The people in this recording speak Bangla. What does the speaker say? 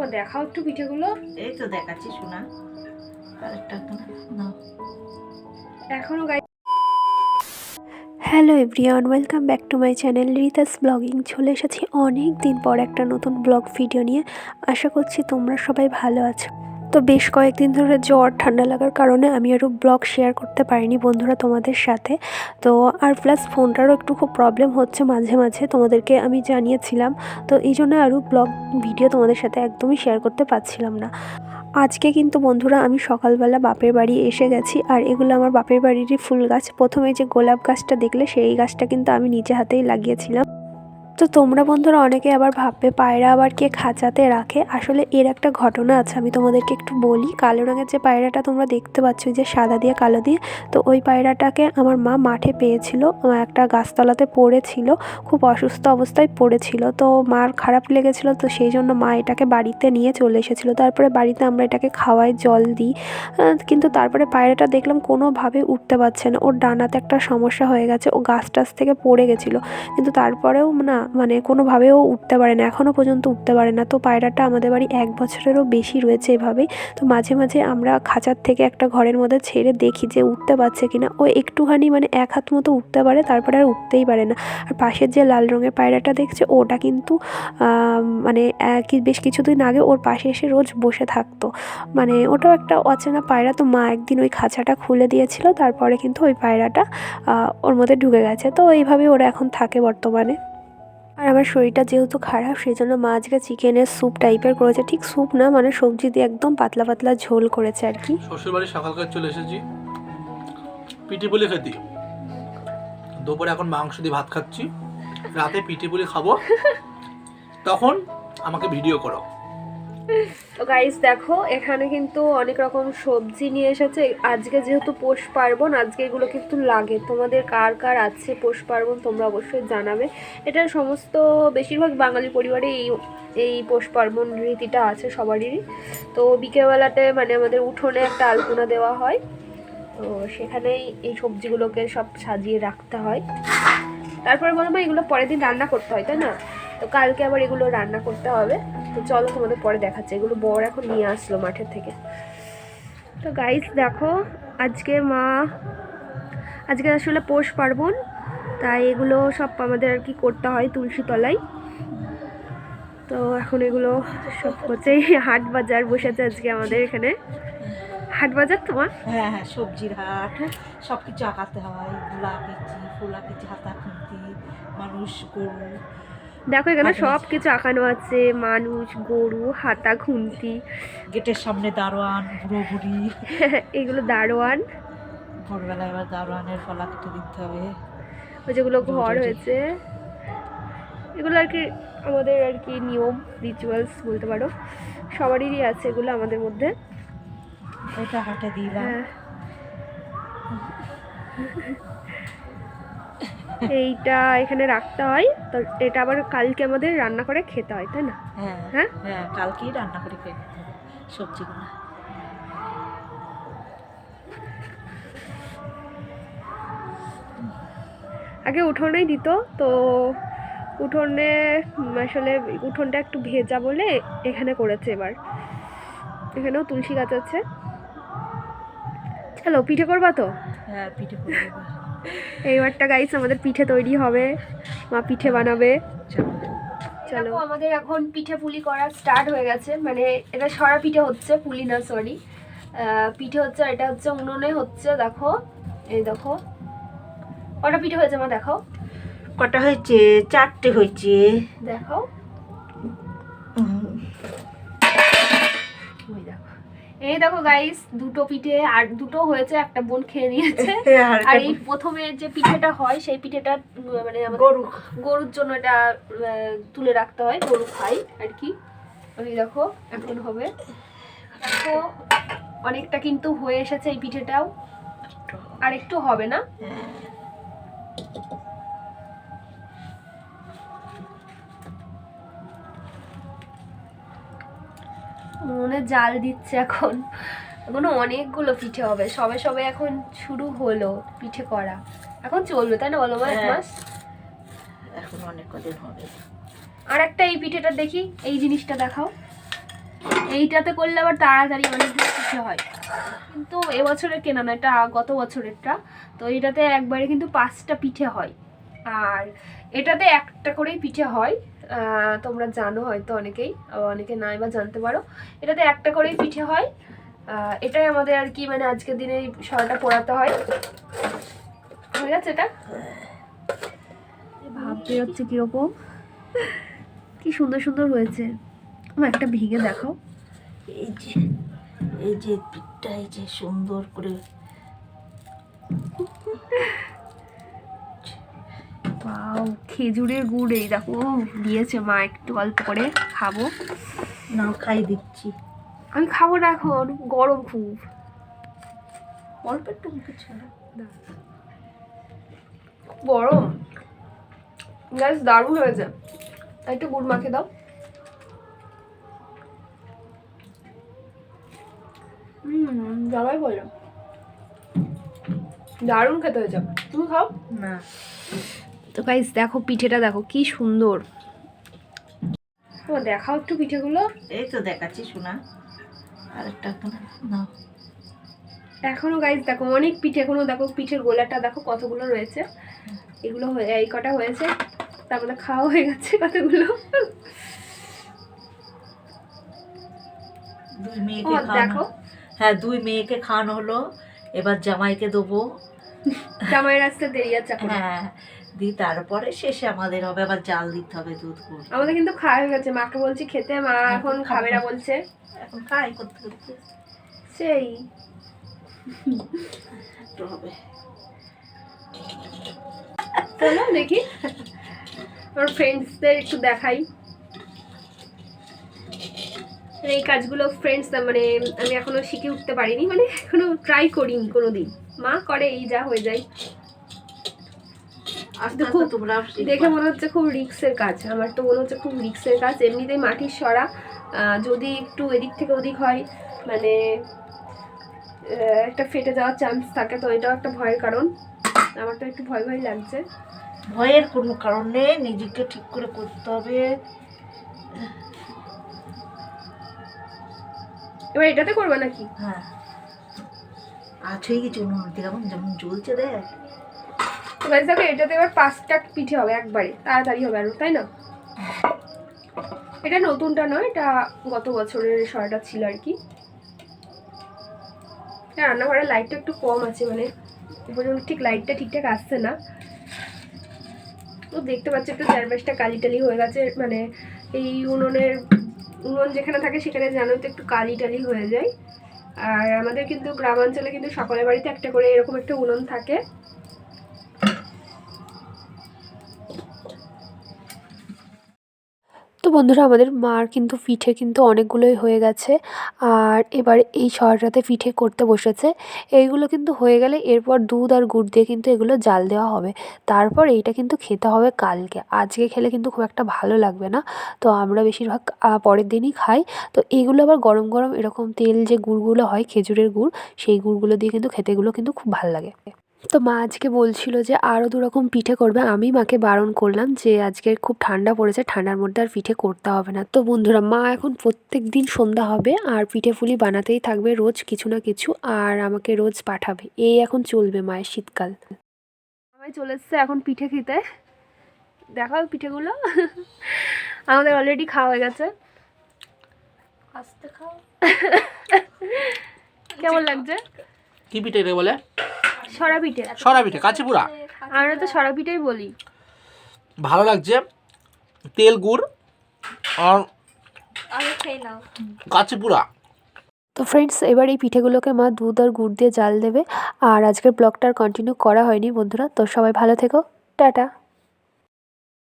তো দেখাও একটু পিঠেগুলো। এই তো দেখাচ্ছি শোনা। আরেকটা নাও। এখনও guy hello everyone welcome back to my channel Rita's blogging. চলে এসেছি অনেক দিন পর একটা নতুন ব্লগ ভিডিও নিয়ে। আশা করছি তোমরা সবাই ভালো আছো। তো বেশ কয়েকদিন ধরে জ্বর, ঠান্ডা লাগার কারণে আমি আরও ব্লগ শেয়ার করতে পারিনি বন্ধুরা তোমাদের সাথে। তো আর প্লাস ফোনটারও একটু খুব প্রবলেম হচ্ছে মাঝে মাঝে, তোমাদেরকে আমি জানিয়েছিলাম। তো এই জন্য আরও ব্লগ ভিডিও তোমাদের সাথে একদমই শেয়ার করতে পারছিলাম না। আজকে কিন্তু বন্ধুরা আমি সকালবেলা বাপের বাড়ি এসে গেছি, আর এগুলো আমার বাপের বাড়িরই ফুল গাছ। প্রথমে যে গোলাপ গাছটা দেখলে, সেই গাছটা কিন্তু আমি নিজে হাতেই লাগিয়েছিলাম। তো তোমরা বন্ধুরা অনেকে আবার ভাববে, পায়রা আবার কে খাঁচাতে রাখে? আসলে এর একটা ঘটনা আছে, আমি তোমাদেরকে একটু বলি। কালো রঙের যে পায়রাটা তোমরা দেখতে পাচ্ছ যে সাদা দিয়ে, কালো দিয়ে, তো ওই পায়রাটাকে আমার মা মাঠে পেয়েছিল একটা গাছতলাতে পড়েছিল, খুব অসুস্থ অবস্থায় পড়েছিল। তো মার খারাপ লেগেছিল, তো সেই জন্য মা এটাকে বাড়িতে নিয়ে চলে এসেছিল। তারপরে বাড়িতে আমরা এটাকে খাওয়াই জল দিই। কিন্তু তারপরে পায়রাটা দেখলাম কোনোভাবে উঠতে পারছে না। ওর ডানাতে একটা সমস্যা হয়ে গেছে, ও গাছ টাছ থেকে পড়ে গেছিল। কিন্তু তারপরেও না মানে কোনোভাবেও উঠতে পারে না এখনও পর্যন্ত উঠতে পারে না। তো পায়রাটা আমাদের বাড়ি এক বছরেরও বেশি রয়েছে এভাবেই তো মাঝে মাঝে আমরা খাঁচার থেকে একটা ঘরের মধ্যে ছেড়ে দেখি যে উঠতে পারছে কিনা। ও একটুখানি মানে এক হাত মতো উঠতে পারে, তারপরে আর উঠতেই পারে না। আর পাশের যে লাল রঙের পায়রাটা দেখছে, ওটা কিন্তু মানে বেশ কিছুদিন আগে ওর পাশে এসে রোজ বসে থাকতো। মানে ওটাও একটা অচেনা পায়রা। তো মা একদিন ওই খাঁচাটা খুলে দিয়েছিল, তারপরে কিন্তু ওই পায়রাটা ওর মধ্যে ঢুকে গেছে। তো এইভাবে ওরা এখন থাকে বর্তমানে। আর আমার শরীরটা যেহেতু খারাপ সেই জন্য মা আজকে চিকেনের স্যুপ টাইপের করেছে। ঠিক স্যুপ না মানে সবজি দিয়ে একদম পাতলা পাতলা ঝোল করেছে আর কি। শ্বশুরবাড়ি সকালকার চলে এসেছি। পিটি পুলি খেতে। দুপুরে এখন মাংস দিয়ে ভাত খাচ্ছি। রাতে পিটি পুলি খাব। তখন আমাকে ভিডিও করো। তো গাইস দেখো, এখানে কিন্তু অনেক রকম সবজি নিয়ে এসেছে। আজকে যেহেতু পৌষ পার্বণ, আজকে এগুলো কিন্তু লাগে। তোমাদের কার কার আছে পৌষ পার্বণ, তোমরা অবশ্যই জানাবে। এটা সমস্ত, বেশিরভাগ বাঙালি পরিবারে এই এই পৌষ পার্বণ রীতিটা আছে সবারই। তো বিকেলবেলাতে মানে আমাদের উঠোনে একটা আলপনা দেওয়া হয়। তো সেখানেই এই সবজিগুলোকে সব সাজিয়ে রাখতে হয়। তারপরে বলব এগুলো পরের দিন রান্না করতে হয়, তাই না? তো কালকে আবার এগুলো রান্না করতে হবে। তো চলো তোমাদের পরে দেখাচ্ছে। এগুলো বর এখন নিয়ে আসলো মাঠের থেকে। তো গাইস দেখো, আজকে মা, আজকে আসলে পৌষ পার্বণ, তাই এগুলো সব আমাদের আর কি করতে হয় তুলসী তলায়। তো এখন এগুলো সব হচ্ছে হাট বাজার বসেছে আজকে আমাদের এখানে। হাট বাজার তোমার? হ্যাঁ হ্যাঁ সবজির হাট। সব কিছু আঁকাতে হয়। গুলা কেচি ফুলা কেচি হাতা খুন্তি মানুষ গরু দেখো এখানে সব কিছু আঁকানো আছে মানুষ গরু হাতা খুন্তি। গেটের সামনে দারোয়ান বুড়ো বুড়ি। এগুলো দারোয়ান। ভোরবেলা এবার দারোয়ানের ফলা কেটে দিতে হবে। ওই যেগুলো ঘর। হয়েছে। এগুলো আর কি আমাদের আর কি নিয়ম রিচুয়ালস বলতে পারো। সবারই আছে এগুলো আমাদের মধ্যে। ওইটা হাটে দিলাম। হ্যাঁ। এইটা এখানে রাখতে হয়। তো এটা আবার কালকে আমাদের রান্না করে খেতে হয় তাই না? হ্যাঁ হ্যাঁ? হ্যাঁ কালকেই রান্না করে খেয়ে নিতে হবে সবজিগুলো। আগে উঠোনেই দিত তো উঠোনে আসলে উঠোনটা একটু ভেজা বলে এখানে করেছে এবার। এখানেও তুলসী গাছ আছে। চলো পিঠে করবা তো? হ্যাঁ পিঠে করব। এইবারটা গাইস আমাদের পিঠে তৈরি হবে। মা পিঠে বানাবে। চলো। চলো। আমাদের এখন পিঠে পুলি করা স্টার্ট হয়ে গেছে। মানে এটা সরা পিঠে হচ্ছে পুলি না সরি পিঠে হচ্ছে আর এটা হচ্ছে উনুনে হচ্ছে দেখো। এই দেখো। কটা পিঠে হয়েছে মা দেখো। কটা হয়েছে? চারটে হয়েছে। দেখো। এই দেখো গাইস দুটো পিঠে আর দুটো হয়েছে একটা বোন খেয়ে নিয়েছে। আর আর এই প্রথমে যে পিঠেটা হয় সেই পিঠেটা মানে গরু। গরুর জন্য এটা তুলে রাখতে হয় গরু খাই আর কি। ওই দেখো এখন হবে। দেখো অনেকটা কিন্তু হয়ে এসেছে এই পিঠেটাও। আর একটু হবে না? জাল দিচ্ছে এখন। এখনও অনেকগুলো পিঠে হবে। সবে সবে এখন শুরু হলো পিঠে করা। এখন চলবে তাই না বলো এক হ্যাঁ। মাস? এখন অনেক কদিন হবে। আর একটা এই পিঠেটা দেখি এই জিনিসটা দেখাও। এইটাতে করলে আবার তাড়াতাড়ি অনেকগুলো পিঠে হয়। কিন্তু এবছরের কেনা না এটা গত বছরেরটা। তো এটাতে একবারে কিন্তু পাঁচটা পিঠে হয়। আর এটাতে একটা করেই পিঠে হয়। তোমরা জানো হয়তো অনেকেই অনেকে নাই বা জানতে পারো। এটাতে একটা করেই পিঠে হয়। এটাই আমাদের আর কি মানে আজকের দিনে এই সরাটা পোড়াতে হয়। ঠিক আছে এটা? ভাবতে হচ্ছে কীরকম। কি সুন্দর সুন্দর হয়েছে। আমার একটা ভেঙে দেখাও। এই যে এই যে পিঠটা এই যে সুন্দর করে। খেজুরের গুড় এই দেখো দিয়েছে মা একটু অল্প করে খাব। না খাই দিচ্ছি আমি খাব না এখন গরম খুব। অল্প একটু মুখে গরম। গ্যাস দারুণ হয়েছে। একটু গুড় মাখে দাও। হুম যাবাই বললাম দারুণ খেতে হয়েছে। তুমি খাও? না। তো গাইস দেখো পিঠেটা দেখো কি সুন্দর। ও দেখাও একটু পিঠেগুলো। এই তো দেখাচ্ছি শোনা। আরেকটা এখনও গাইস দেখো অনেক পিঠে এখনও দেখো পিঠের গোলাটা দেখো কতগুলো রয়েছে। এগুলো হয়ে এই কটা হয়েছে। তারপরে খাওয়া হয়ে গেছে কতগুলো। দুই মেয়েকে দেখো। হ্যাঁ দুই মেয়েকে খাওয়ানো হলো। এবার জামাইকে দেবো। জামাইয়ের আসতে দেরি আছে হ্যাঁ দিয়ে তারপরে শেষে আমাদের হবে আবার জাল দিতে হবে দুধ গুড় আমাদের কিন্তু খাওয়া হয়ে গেছে মাকে বলছি খেতে মা এখন খাবে। না বলছে। এখন খাই করতে করতে। সেই। একটু হবে। চলো দেখি। আমার ফ্রেন্ডসদের একটু দেখাই। মানে এই কাজগুলো ফ্রেন্ডস মানে আমি এখনও শিখে উঠতে পারিনি মানে এখনও ট্রাই করিনি কোনো দিন মা করে এই যা হয়ে যায়। খুব দেখে মনে হচ্ছে খুব রিক্সের কাজ। আমার তো মনে হচ্ছে খুব রিক্সের কাজ। এমনিতেই মাটির সরা যদি একটু এদিক থেকে ওদিক হয় মানে একটা ফেটে যাওয়ার চান্স থাকে তো এটাও একটা ভয়ের কারণ। আমার তো একটু ভয় ভয় লাগছে। ভয়ের কোনো কারণ নেই নিজেকে ঠিক করে করতে হবে। এবার এটাতে করবে নাকি? হ্যাঁ। আছে কিছু উনুন যেমন যেমন জ্বলছে দেখ। গাইজ দেখো, এটাতে এবার পাঁচটা পিঠে হবে, একবারে। তাড়াতাড়ি হবে আরও, তাই না? এটা নতুনটা নয়, এটা গত বছরের সরাটা ছিল আর কি। এটা রান্নাঘরের লাইটটা একটু কম আছে মানে উপরে ঠিক লাইটটা ঠিকঠাক আসছে না। তো দেখতে পাচ্ছি, একটু চারপাশটা কালি টালি হয়ে গেছে মানে এই উনুনের, উনুন যেখানে থাকে সেখানে জানোই তো একটু কালি টালি হয়ে যায়। আর আমাদের কিন্তু গ্রামাঞ্চলে কিন্তু সকলের বাড়িতে একটা করে এরকম একটা উনুন থাকে। বন্ধুরা, আমাদের মার কিন্তু পিঠে কিন্তু অনেকগুলোই হয়ে গেছে। আর এবার এই সরটাতে পিঠে করতে বসেছে। এইগুলো কিন্তু হয়ে গেলে এরপর দুধ আর গুড় দিয়ে কিন্তু এগুলো জাল দেওয়া হবে। তারপর এইটা কিন্তু খেতে হবে কালকে। আজকে খেলে কিন্তু খুব একটা ভালো লাগবে না। তো আমরা বেশিরভাগ পরের দিনই খাই। তো এগুলো আবার গরম গরম এরকম তেল যে গুড়গুলো হয়, খেজুরের গুড়, সেই গুড়গুলো দিয়ে কিন্তু খেতেগুলো কিন্তু খুব ভালো লাগে। তো মা আজকে বলছিল যে আরও দু রকম পিঠে করবে। আমি মাকে বারণ করলাম যে আজকে খুব ঠান্ডা পড়েছে ঠান্ডার মধ্যে আর পিঠে করতে হবে না। তো বন্ধুরা মা এখন প্রত্যেক দিন সন্ধ্যা হবে আর পিঠে ফুলি বানাতেই থাকবে রোজ কিছু না কিছু আর আমাকে রোজ পাঠাবে। এই এখন চলবে মায়ের শীতকাল। সবাই চলে এসছে এখন পিঠে খেতে। দেখাও পিঠেগুলো। আমাদের অলরেডি খাওয়া হয়ে গেছে। আস্তে খাও। কেমন লাগছে? কি পিঠে রে বলে? সরা পিঠে কাঁচিপুরা। আমরা তো সরা বলি। ভালো লাগছে। তেল গুড় আর কাঁচিপুরা। তো ফ্রেন্ডস এবার এই পিঠেগুলোকে মা দুধ আর গুড় দিয়ে জাল দেবে। আর আজকের ব্লগটা আর কন্টিনিউ করা হয়নি বন্ধুরা তো সবাই ভালো থেকো। টাটা।